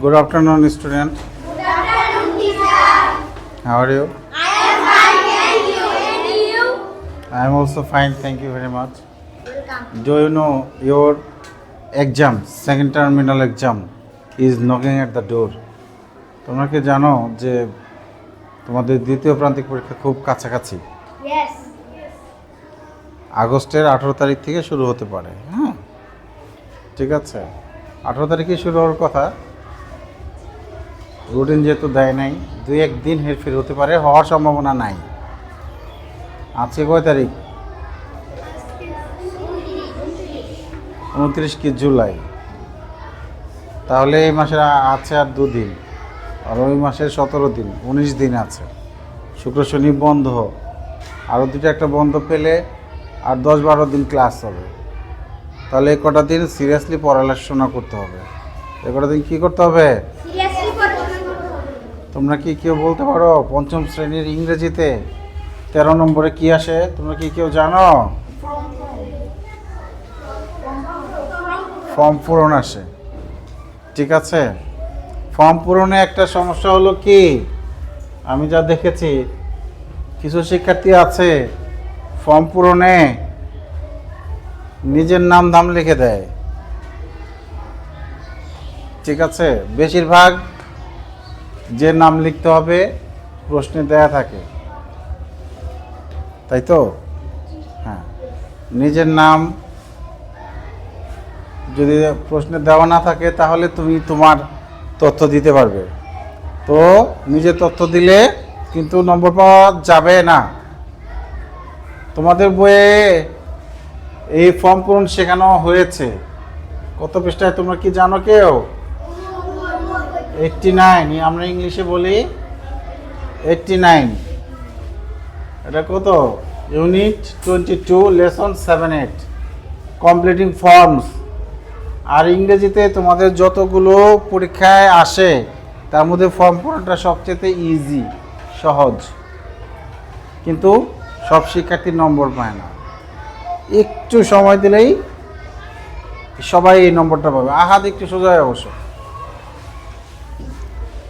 Good afternoon, student. Good afternoon, teacher. How are you? I am fine, thank you. And you? I am also fine. Thank you very much. Welcome. Do you know your exam, second terminal exam, is knocking at the door? তোমরা কি জানো যে তোমাদের দ্বিতীয় প্রান্তিক পরীক্ষা খুব কাছাকাছি Yes. আগস্টের আঠেরো তারিখ থেকে শুরু হতে পারে হ্যাঁ ঠিক আছে আঠেরো তারিখে শুরু হওয়ার কথা রুটিন যেহেতু দেয় নাই দু দুই একদিন হেরফের হতে পারে, হওয়ার সম্ভাবনা নাই। আজকে কয় তারিখ? উনত্রিশ কি জুলাই। তাহলে এই মাসের আ- আছে আর দুদিন, আর ওই মাসের সতেরো দিন, উনিশ দিন আছে। শুক্র শনি বন্ধ। আরও দুটো একটা বন্ধ পেলে আর দশ বারো দিন ক্লাস হবে। তাহলে এই কটা দিন সিরিয়াসলি পড়াশোনা করতে হবে। এই কটা দিন কী করতে হবে Seriously, পড়াশোনা করতে হবে। তোমরা কি কেউ বলতে পারো পঞ্চম শ্রেণির ইংরেজিতে? তেরো নম্বরে কি আসে? তোমরা কি কেউ জানো? ফর্ম পূরণ আসে। ঠিক আছে? ফর্ম পূরণে একটা সমস্যা হলো কি? আমি যা দেখেছি, কিছু শিক্ষার্থী আছে, ফর্ম পূরণে নিজের নাম দাম লিখে দেয়। ঠিক আছে? বেশিরভাগ যে নাম লিখতে হবে, প্রশ্নে দেয়া থাকে। তাই তো? হ্যাঁ। নিজের নাম যদি প্রশ্নে দেওয়া না থাকে, তাহলে তুমি তোমার তথ্য দিতে পারবে। তো নিজের তথ্য দিলে কিন্তু নম্বর পাওয়া যাবে না। তোমাদের বইয়ে এই ফর্ম পূরণ শেখানো হয়েছে। কত পৃষ্ঠায় তোমরা কি জানো কেউ? এইটটি নাইন আমরা ইংলিশে বলি এইটটি নাইন এটা কত? Unit twenty two lesson seven eight completing forms আর ইংরেজিতে তোমাদের যতগুলো পরীক্ষায় আসে, তার মধ্যে ফর্ম পূরণটা সবচেয়ে ইজি সহজ। কিন্তু সব শিক্ষার্থীর নম্বর পায় না। একটু সময় দিলেই সবাই এই নম্বরটা পাবে। আহাত, একটু সোজা অবশ্য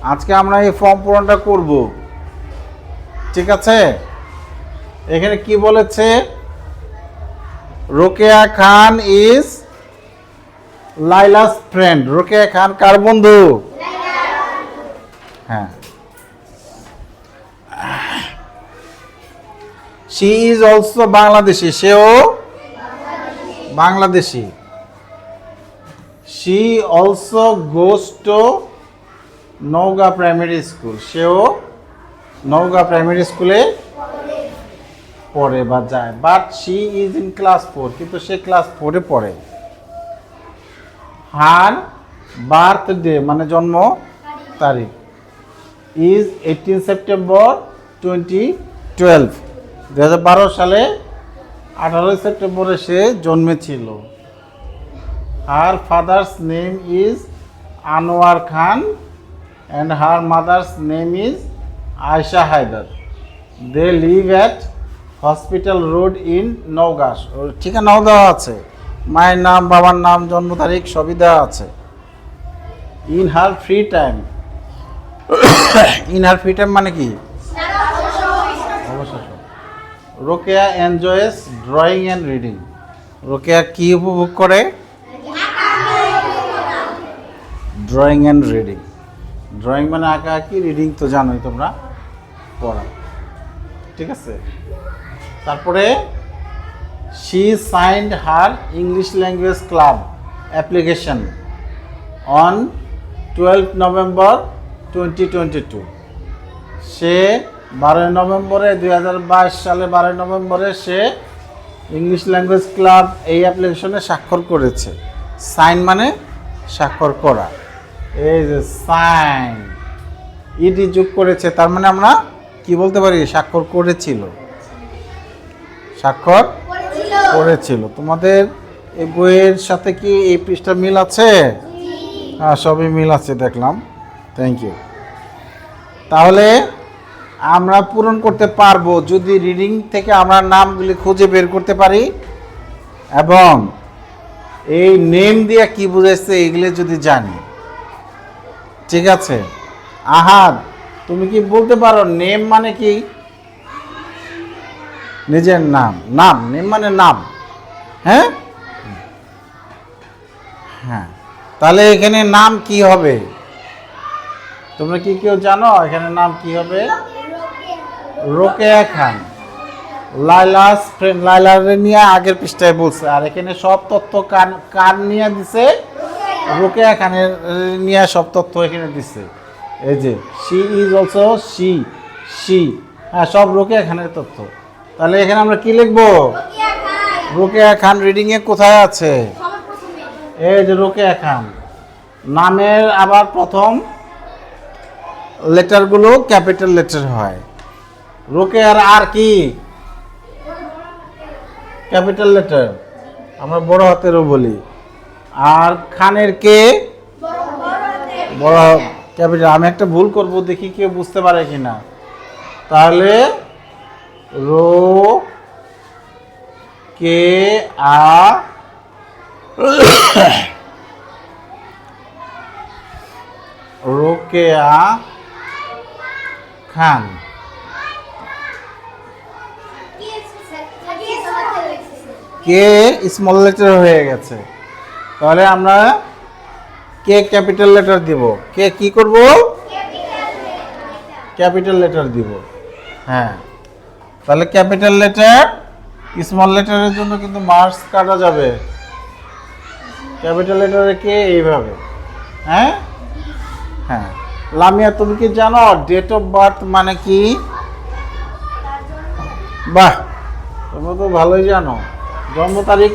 আজকে আমরা এই ফর্ম পূরণটা করব। ঠিক আছে? এখানে কি বলেছে? Rokeya Khan is Laila's friend. Rokeya Khan কার বন্ধু? হ্যাঁ। She is also Bangladeshi. সেও Bangladeshi. She also goes to Naogaon primary school. সেও নওগাঁ প্রাইমারি স্কুলে পড়ে বা যায়। But she is in class four কিন্তু সে ক্লাস ফোরে পড়ে। হার বার্থডে মানে জন্ম তারিখ is eighteen September twenty twelve দু বারো সালে আঠারোই সেপ্টেম্বরে সে জন্মেছিল। Her father's name is Anwar Khan and her mother's name is Aisha Haidar. They live at Hospital Road in Naogaon ওর ঠিকানাও দেওয়া আছে। মায়ের নাম, বাবার নাম, জন্ম তারিখ সবই দেওয়া আছে। In her free time in her free time মানে কি? Rokeya enjoys drawing and reading. Rokeya কি উপভোগ করে? Drawing and reading. ড্রয়িং মানে আঁকা আঁকি রিডিং তো জানোই তোমরা, পড়া। ঠিক আছে? তারপরে she signed her English language club application on twelve November twenty twenty two সে বারোই নভেম্বরে দুই হাজার বাইশ সালে বারোই নভেম্বরে সে ইংলিশ ল্যাঙ্গুয়েজ ক্লাব এই অ্যাপ্লিকেশনে স্বাক্ষর করেছে। সাইন মানে স্বাক্ষর করা। এই যে সাইন। ইডি যোগ করেছে তার মানে আমরা কি বলতে পারি? স্বাক্ষর করেছিল। স্বাক্ষর করেছিল। তোমাদের এই বইয়ের সাথে কি এই পৃষ্ঠা মিল আছে? হ্যাঁ সবই মিল আছে দেখলাম। থ্যাংক ইউ তাহলে আমরা পূরণ করতে পারব যদি রিডিং থেকে আমরা নামগুলি খুঁজে বের করতে পারি। এবং এই নেম দিয়ে কি বুঝাইছে এগুলো যদি জানি। ঠিক আছে। আহাদ তুমি কি বলতে পারো, নেম মানে কি? নিজের নাম নাম, নেম মানে নাম। হ্যাঁ? হ্যাঁ। তাহলে এখানে নাম কি হবে? তোমরা কি কেউ জানো এখানে নাম কি হবে? রোকেয়া খান। লাইলাস ফ্রেন্ড লাইলার নিয়ে আগের পৃষ্ঠায় বলছে। আর এখানে সব তথ্য কান কার নিয়ে দিছে রোকেয়া খানের নিয়ে সব তথ্য এখানে দিচ্ছে এই যে she is also she she হ্যাঁ সব রোকেয়া খানের তথ্য। তাহলে এখানে আমরা কি লিখব? রোকেয়া খান। রিডিং এ কোথায় আছে? এই যে রোকেয়া খান। নামের আবার প্রথম লেটারগুলো ক্যাপিটাল লেটার হয়। রোকেয়ার আর কি? Capital letter. আমরা বড় হাতেরও বলি। আর খানের কে? বড় ক্যাপিটাল। আমি একটা ভুল করব, দেখি কেউ বুঝতে পারে কিনা। তাহলে Rokeya Rokeya Khan. K small letter হয়ে গেছে। তাহলে আমরা কে ক্যাপিটাল লেটার দিব। কে কি করব? ক্যাপিটাল লেটার দিব। হ্যাঁ। তাহলে ক্যাপিটাল লেটার স্মল লেটারের জন্য কিন্তু মার্কস কাটা যাবে। ক্যাপিটাল লেটারে কে এইভাবে? হ্যাঁ? হ্যাঁ। লামিয়া, তুমি কি জানো ডেট অফ বার্থ মানে কি? বাহ! তোমরা তো ভালোই জানো। জন্ম তারিখ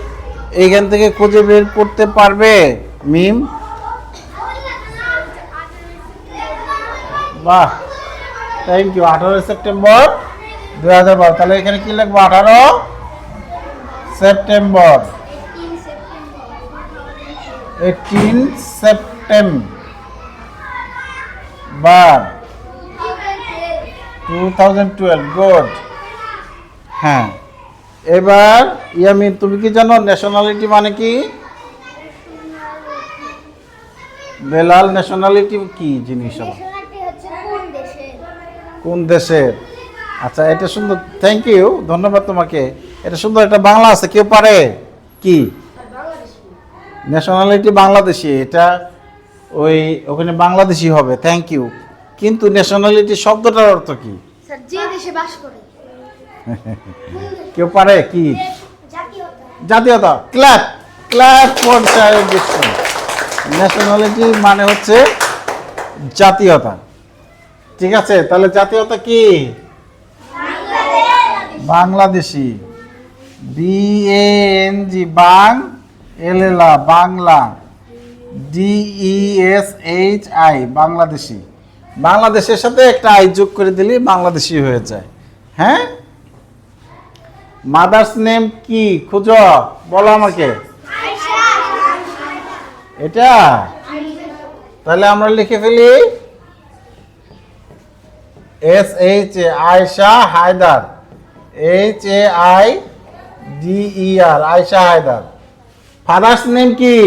এইখান থেকে খুঁজে বের করতে পারবে। মিম? বাহ থ্যাংক ইউ আঠারোই সেপ্টেম্বর দু হাজার বারো। তাহলে এখানে কি লিখব? আঠারো September. Eighteen September. Two thousand twelve good হ্যাঁ। এবার ইয়ামিন তুমি কি জানো ন্যাশনালিটি মানে কি? বেলাল ন্যাশনালিটি কি জিনিস? কোন দেশের? আচ্ছা এটা সুন্দর থ্যাংক ইউ ধন্যবাদ তোমাকে। এটা সুন্দর একটা বাংলা আছে কেউ পারে? কি? ন্যাশনালিটি বাংলাদেশি এটা ওই ওখানে বাংলাদেশি হবে থ্যাংক ইউ কিন্তু ন্যাশনালিটি শব্দটার অর্থ কি? স্যার যে দেশে বাস করে। কেউ পারে? কি? জাতীয়তা। ক্ল্যাপ। ক্ল্যাপ ফর ন্যাশনালিটি মানে হচ্ছে জাতীয়তা। ঠিক আছে? তাহলে জাতীয়তা কি? বাংলাদেশি। বি এন জি বাং, এল, এলা Bangla. D E S H I Bangladeshi. বাংলাদেশের সাথে একটা আই যোগ করে দিলে বাংলাদেশি হয়ে যায়। হ্যাঁ? মাদার্স নেম কি? খুঁজো, বলো আমাকে। এটা? তাহলে আমরা লিখে ফেলি। S H A Ayesha Haider. H A I D E R Ayesha Haider. Father's name কি?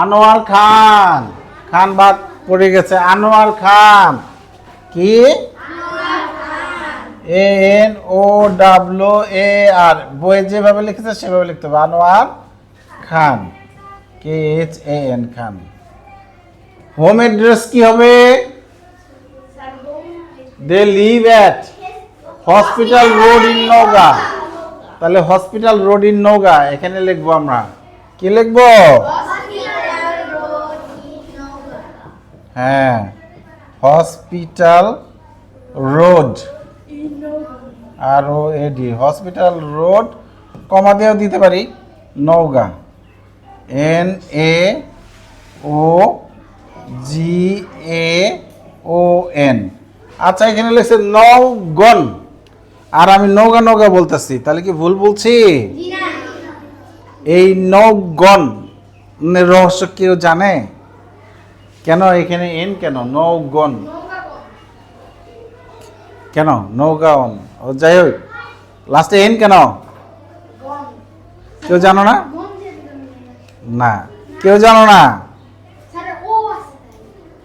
আনোয়ার খান। খান বাদ পড়ে গেছে, আনোয়ার খান। কি? A N O W A আর বইয়ে যেভাবে লিখেছে, সেভাবে লিখতে হবে। Anwar Khan. K H A N Khan. Home address কি হবে? They live at hospital road in Naogaon তাহলে হসপিটাল রোড ইন নওগাঁ এখানে লিখব আমরা। কি লিখব? হ্যাঁ hospital road R O A D hospital road comma দিয়েও দিতে পারি, Naogaon. N A O G A O N আচ্ছা এখানে লিখছে নওগন। আর আমি নৌগা নৌগা বলতেছি, তাহলে কি ভুল বলছি? এই নৌগন রহস্য কেউ জানে? কেন এখানে এন কেন? নৌগন কেন? নৌগাওন ও, যাই হোক লাস্টে এন কেন? কেউ জানো না? না, কেউ জানো না?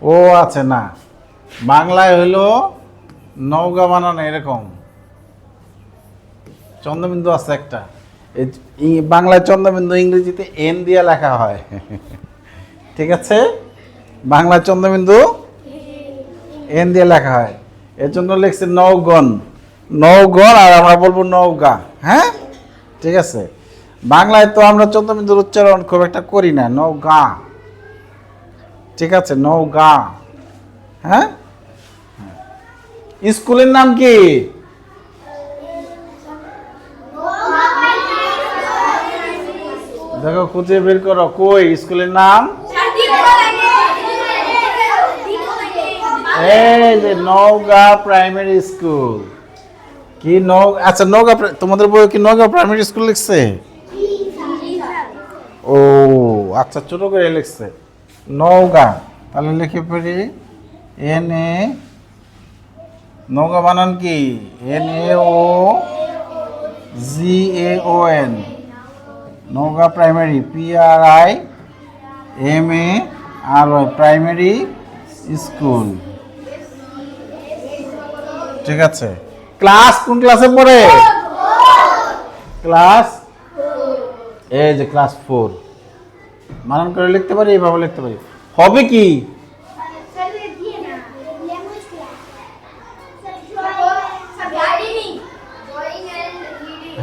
ও আছে না। বাংলায় হইল নৌকা বানানো এরকম। চন্দ্রবিন্দু আছে একটা। বাংলায় চন্দ্রবিন্দু ইংরেজিতে এন দিয়ে লেখা হয়। ঠিক আছে? বাংলায় চন্দ্রবিন্দু এন দিয়ে লেখা হয়। এর জন্য লিখছে নৌগণ নৌগণ আর আমরা বলব নৌকা হ্যাঁ? ঠিক আছে। বাংলায় তো আমরা চন্দ্রবিন্দুর উচ্চারণ খুব একটা করি না নৌকা ঠিক আছে নৌকা হ্যাঁ? স্কুলের নাম কি? দেখো, খুঁজে বের করো, কই? স্কুলের নাম? এই যে নওগাঁ প্রাইমারি স্কুল। কি নৌ আচ্ছা নওগাঁ তোমাদের বই কি নওগাঁ প্রাইমারি স্কুল লিখছে? ও আচ্ছা ছোট করে লিখছে। নওগাঁ তাহলে লিখে পড়ি, এন এ নওগাঁ বানান কি? N A O, G A O N. Naogaon primary P R I, M A, R Y primary school ঠিক আছে। ক্লাস কোন ক্লাসে পড়ে? ক্লাস? এই যে ক্লাস ফোর। মানন করে লিখতে পারি এইভাবে লিখতে পারি। হবে কি?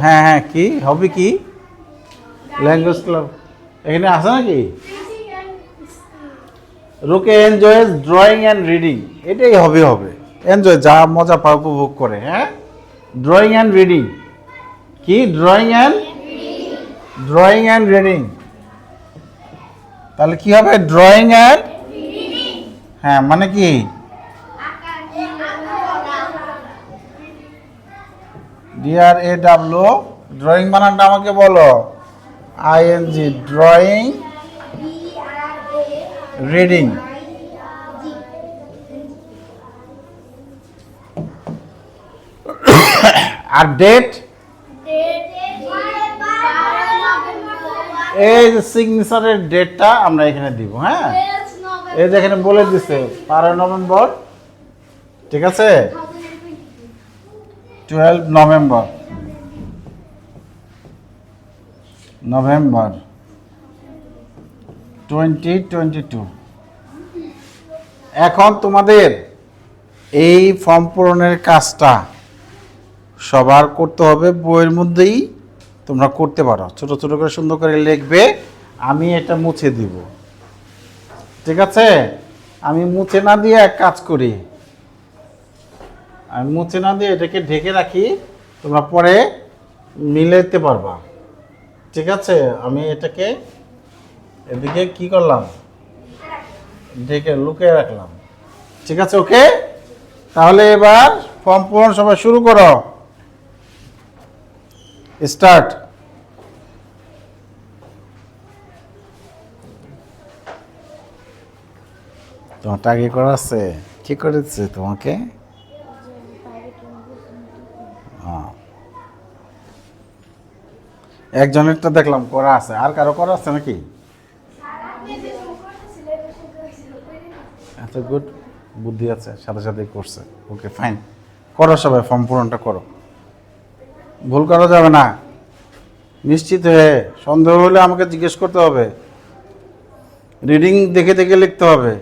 হ্যাঁ হ্যাঁ কি? হবে কি? ল্যাঙ্গুয়েজ ক্লাব এখানে আছে নাকি? রুকে এনজয় ড্রয়িং অ্যান্ড রিডিং এটাই হবে হবে। এনজয় যা মজা পা উপভোগ করে হ্যাঁ? ড্রয়িং অ্যান্ড রিডিং কি? Drawing and drawing and reading তাহলে কি হবে? ড্রয়িং অ্যান্ড হ্যাঁ মানে কি? ডিআর এ ডাব্লু ড্রয়িং বানানটা আমাকে বলো। I N G drawing reading R date এই যে সিগনেচারের ডেটটা আমরা এখানে দিব হ্যাঁ? এই যে এখানে বলে দিছে বারো নভেম্বর, ঠিক আছে? Twelve November. November. Twenty twenty two এখন তোমাদের এই ফর্ম পূরণের কাজটা সবার করতে হবে, বইয়ের মধ্যেই তোমরা করতে পারো। ছোট ছোট করে সুন্দর করে লিখবে, আমি এটা মুছে দিব। ঠিক আছে? আমি মুছে না দিয়ে এক কাজ করি। আমি মুছে না দিয়ে এটাকে ঢেকে রাখি, তোমরা পরে মিলাইতে পারবা। ঠিক আছে? আমি এটাকে এদিকে কি করলাম? ঢেকে লুকিয়ে রাখলাম। ঠিক আছে? ওকে? তাহলে এবার ফর্ম পূরণ সবাই শুরু করো। স্টার্ট। তোমারটা আগে করা আছে? কি করেছে তোমাকে? হ্যাঁ। একজনেরটা দেখলাম, করা আছে। আর কারও করা আছে নাকি? আচ্ছা গুড বুদ্ধি আছে, সাথে সাথে করছে। ওকে ফাইন করো সবাই ফর্ম পূরণটা করো। ভুল করা যাবে না। নিশ্চিত হয়ে সন্দেহ হলে আমাকে জিজ্ঞেস করতে হবে। রিডিং দেখে দেখে লিখতে হবে।